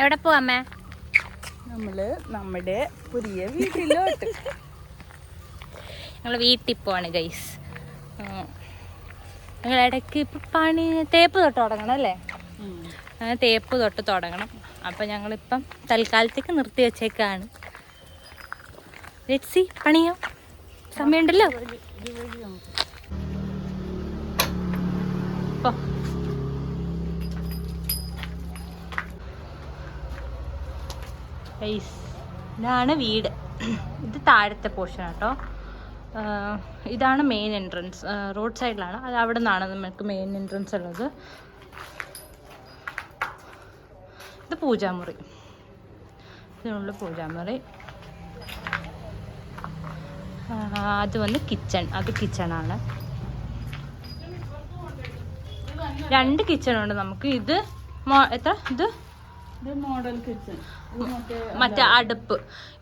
എവിടെ പോവാമേ നമ്മൾ നമ്മുടെ പുതിയ വീട്ടിലോട്ട്. ഞങ്ങൾ വീട്ടിൽ പോവാണ് ഗൈസ് ഞങ്ങൾ ഇടയ്ക്ക് ഇപ്പം പണി തേപ്പ് തൊട്ട് തുടങ്ങണം അല്ലേ? അങ്ങനെ തേപ്പ് തൊട്ട് തുടങ്ങണം. അപ്പം ഞങ്ങളിപ്പം തൽക്കാലത്തേക്ക് നിർത്തി വെച്ചേക്കാണ്. ലെറ്റ്സി പണിയോ? സമയമുണ്ടല്ലോ. പോ. Guys, ഇതാണ് വീട്. ഇത് താഴത്തെ പോർഷൻ കേട്ടോ ഇതാണ് മെയിൻ എൻട്രൻസ് റോഡ് സൈഡിലാണ് അത് അവിടെ നിന്നാണ് നമുക്ക് മെയിൻ എൻട്രൻസ് ഉള്ളത്. ഇത് പൂജാമുറി. ഇതിനുള്ള പൂജാമുറി. അത് വന്ന് കിച്ചൺ അത് കിച്ചണാണ് രണ്ട് കിച്ചണുണ്ട് നമുക്ക്. ഇത് എത്ര? ഇത് മറ്റേ അടുപ്പ്.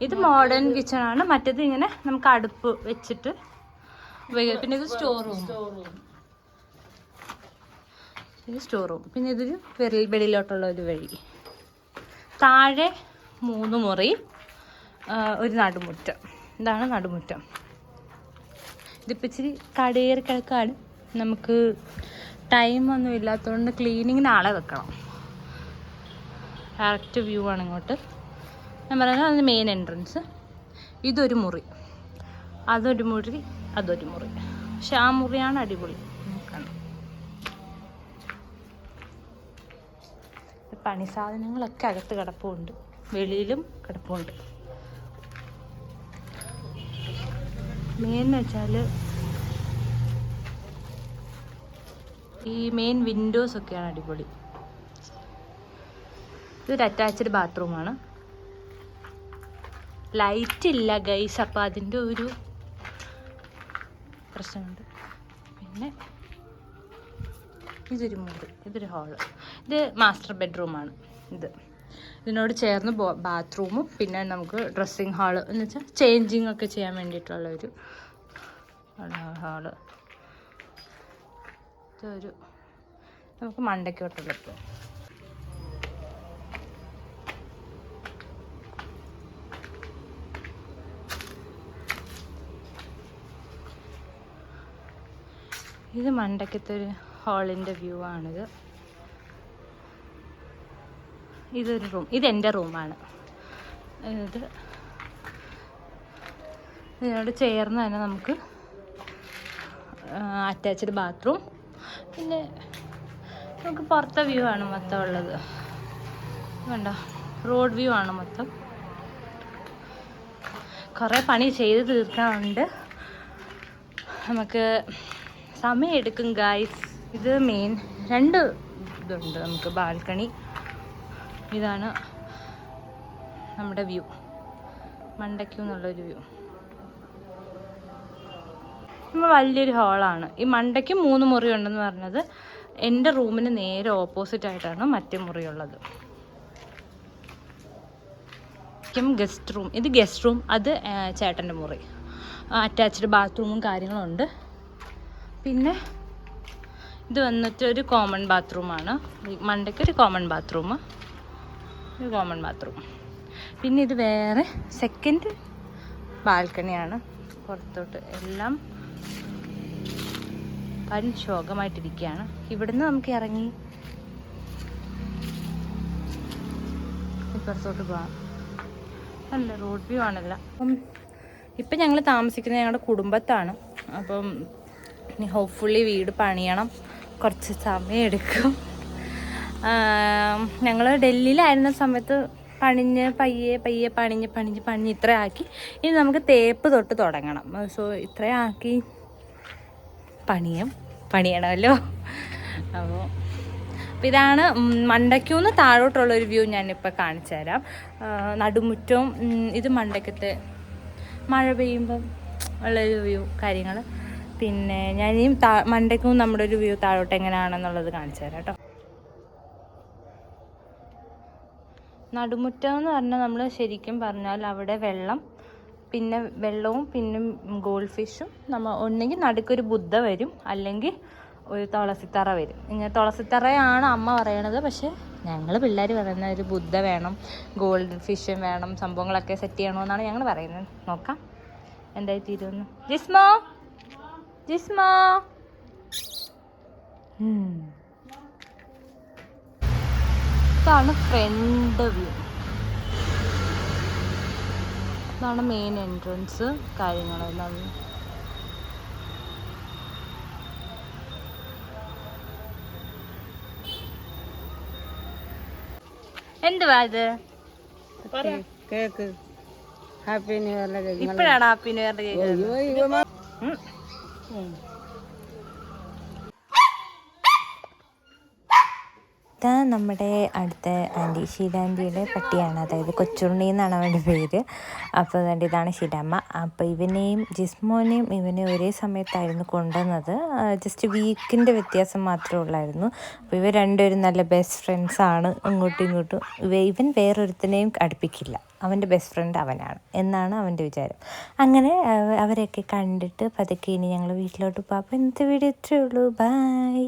ഇത് മോഡേൺ കിച്ചൺ ആണ്. മറ്റേത് ഇങ്ങനെ നമുക്ക് അടുപ്പ് വെച്ചിട്ട് ഉപയോഗിക്കാം. പിന്നെ ഇത് സ്റ്റോർ റൂം ഇത് സ്റ്റോർ റൂം പിന്നെ ഇതൊരു വിരൽ വെളിയിലോട്ടുള്ള ഒരു വഴി. താഴെ മൂന്ന് മുറി ഒരു നടുമുറ്റം. ഇതാണ് നടുമുറ്റം. ഇതിപ്പോൾ ഇച്ചിരി കടയേറി കിടക്കാണ് നമുക്ക് ടൈം ഒന്നും ഇല്ലാത്തതുകൊണ്ട് ക്ലീനിങ്ങിന് ആളെ വെക്കണം. ഡയറക്റ്റ് വ്യൂ ആണ് ഇങ്ങോട്ട് ഞാൻ പറയുന്നത് അതിന് മെയിൻ എൻട്രൻസ് ഇതൊരു മുറി. അതൊരു മുറി അതൊരു മുറി. പക്ഷെ ആ മുറിയാണ് അടിപൊളി. പണി സാധനങ്ങളൊക്കെ അകത്ത് കിടപ്പുണ്ട്. വെളിയിലും കിടപ്പുണ്ട്. മെയിൻ വെച്ചാൽ ഈ മെയിൻ വിൻഡോസ് ഒക്കെയാണ് അടിപൊളി. ഇതൊരു അറ്റാച്ച്ഡ് ബാത്റൂമാണ് ലൈറ്റ് ഇല്ല ഗൈസ് അപ്പോൾ അതിന്റെ ഒരു പ്രശ്നമുണ്ട്. പിന്നെ ഇതൊരു മുറി ഇതൊരു ഹാൾ ഇത് മാസ്റ്റർ ബെഡ്റൂമാണ് ഇത്. ഇതിനോട് ചേർന്ന് ബാത്റൂമും പിന്നെ നമുക്ക് ഡ്രസ്സിങ് ഹാൾ എന്ന് വെച്ചാൽ ചേഞ്ചിങ് ഒക്കെ ചെയ്യാൻ വേണ്ടിയിട്ടുള്ള ഒരു ഹാൾ ഇതൊരു നമുക്ക് മണ്ടയ്ക്കോട്ടുള്ള ഇത് മണ്ടക്കത്തെ ഒരു ഹാളിന്റെ വ്യൂ ആണിത്. ഇതൊരു റൂം ഇത് എന്റെ റൂമാണ്. ഇത് ഇതിനോട് ചേർന്ന് തന്നെ നമുക്ക് അറ്റാച്ച്ഡ് ബാത്റൂം പിന്നെ നമുക്ക് പുറത്തെ വ്യൂ ആണ് മൊത്തം ഉള്ളത്. വേണ്ട റോഡ് വ്യൂ ആണ് മൊത്തം. കുറേ പണി ചെയ്ത് തീർക്കാനുണ്ട്. നമുക്ക് സമയം എടുക്കും ഗായ്സ് ഇത് മെയിൻ രണ്ട് ഇതുണ്ട് നമുക്ക് ബാൽക്കണി. ഇതാണ് നമ്മുടെ വ്യൂ മണ്ടയ്ക്കു എന്നുള്ളൊരു വ്യൂ വലിയൊരു ഹാളാണ് ഈ മണ്ടയ്ക്ക് മൂന്ന് മുറി ഉണ്ടെന്ന് പറഞ്ഞത് എന്റെ റൂമിന് നേരെ ഓപ്പോസിറ്റ് ആയിട്ടാണ് മറ്റേ മുറിയുള്ളത്. ഗസ്റ്റ് റൂം ഇത് ഗസ്റ്റ് റൂം അത് ചേട്ടന്റെ മുറി. അറ്റാച്ച്ഡ് ബാത്റൂമും കാര്യങ്ങളും ഉണ്ട്. പിന്നെ ഇത് വന്നിട്ട് ഒരു കോമൺ ബാത്റൂമാണ് മണ്ടയ്ക്ക് ഒരു കോമൺ ബാത്റൂം ഒരു കോമൺ ബാത്റൂം പിന്നെ ഇത് വേറെ സെക്കൻഡ് ബാൽക്കണിയാണ് പുറത്തോട്ട് എല്ലാം വൻ ശോകമായിട്ടിരിക്കുകയാണ് ഇവിടുന്ന് നമുക്ക് ഇറങ്ങി ഇപ്പുറത്തോട്ട് പോകാം നല്ല റോഡ് വ്യൂ ആണല്ല. അപ്പം ഇപ്പം ഞങ്ങൾ താമസിക്കുന്നത് ഞങ്ങളുടെ കുടുംബത്താണ്. അപ്പം ഇനി ഹോപ്പ്ഫുള്ളി വീട് പണിയണം. കുറച്ച് സമയം എടുക്കും. ഞങ്ങൾ ഡൽഹിയിലായിരുന്ന സമയത്ത് പണിഞ്ഞ് പയ്യെ പയ്യെ പണിഞ്ഞ് പണിഞ്ഞ് പണിഞ്ഞ് ഇത്രയാക്കി. ഇനി നമുക്ക് തേപ്പ് തൊട്ട് തുടങ്ങണം. സോ ഇത്രയാക്കി പണിയും പണിയണമല്ലോ. അപ്പോൾ ഇതാണ് മണ്ടയ്ക്കൂന്ന് താഴോട്ടുള്ള ഒരു വ്യൂ ഞാനിപ്പോൾ കാണിച്ചു തരാം. നടുമുറ്റവും ഇത് മണ്ടയ്ക്കത്തെ മഴ പെയ്യുമ്പം ഉള്ളൊരു വ്യൂ കാര്യങ്ങൾ പിന്നെ ഞാൻ ഈ മണ്ടയ്ക്കും നമ്മുടെ ഒരു വ്യൂ താഴോട്ട് എങ്ങനെയാണെന്നുള്ളത് കാണിച്ചു തരാം കേട്ടോ. നടുമുറ്റം എന്ന് പറഞ്ഞാൽ നമ്മൾ ശരിക്കും പറഞ്ഞാൽ അവിടെ വെള്ളം പിന്നെ വെള്ളവും പിന്നെ ഗോൾഡ് ഫിഷും നമ്മൾ ഒന്നെങ്കിൽ നടുക്കൊരു ബുദ്ധ വരും അല്ലെങ്കിൽ ഒരു തുളസിത്തറ വരും. ഇങ്ങനെ തുളസിത്തറയാണ് അമ്മ പറയണത് പക്ഷേ ഞങ്ങൾ പിള്ളേർ പറയുന്ന ഒരു ബുദ്ധ വേണം ഗോൾഡ് ഫിഷും വേണം സംഭവങ്ങളൊക്കെ സെറ്റ് ചെയ്യണമെന്നാണ് ഞങ്ങൾ പറയുന്നത്. നോക്കാം. എന്തായി തീരുമെന്ന്. ജിസ്മോ? ജിസ്മോ ഉം. ഇതാണ് ഫ്രണ്ട് വ്യൂ ഇതാണ് മെയിൻ എൻട്രൻസ് കാര്യങ്ങളെല്ലാം എന്തുവാ ഇത്? കേക്ക്. ഹാപ്പി ന്യൂ ഇയറിന്റെ ഇപ്പോഴാണ് ഹാപ്പി ന്യൂ ഇയറിന്റെ കേക്ക് ഇതാ നമ്മുടെ അടുത്ത ആന്റി ഷീലാന്റിയുടെ പട്ടിയാണ്. അതായത് കൊച്ചുണ്ണി എന്നാണ് അവന്റെ പേര്. അപ്പോൾ അതുകൊണ്ട് ഇതാണ് ഷീലാമ്മ അപ്പോൾ ഇവനെയും ജിസ്മോനെയും ഇവനെ ഒരേ സമയത്തായിരുന്നു കൊണ്ടുവന്നത്. ജസ്റ്റ് വീക്കിന്റെ വ്യത്യാസം മാത്രമേ ഉള്ളായിരുന്നു. അപ്പോൾ ഇവർ രണ്ടുപേരും നല്ല ബെസ്റ്റ് ഫ്രണ്ട്സാണ് ഇങ്ങോട്ടും ഇങ്ങോട്ടും. ഇവ ഇവൻ വേറൊരുത്തനെയും അടുപ്പിക്കില്ല. അവന്റെ ബെസ്റ്റ് ഫ്രണ്ട് അവനാണ് എന്നാണ് അവന്റെ വിചാരം. അങ്ങനെ അവരെയൊക്കെ കണ്ടിട്ട് പതുക്കെ ഇനി ഞങ്ങൾ വീട്ടിലോട്ട് പോകാം അപ്പോൾ ഇന്നത്തെ വീഡിയോ ഇത്രയേ ഉള്ളൂ. ബൈ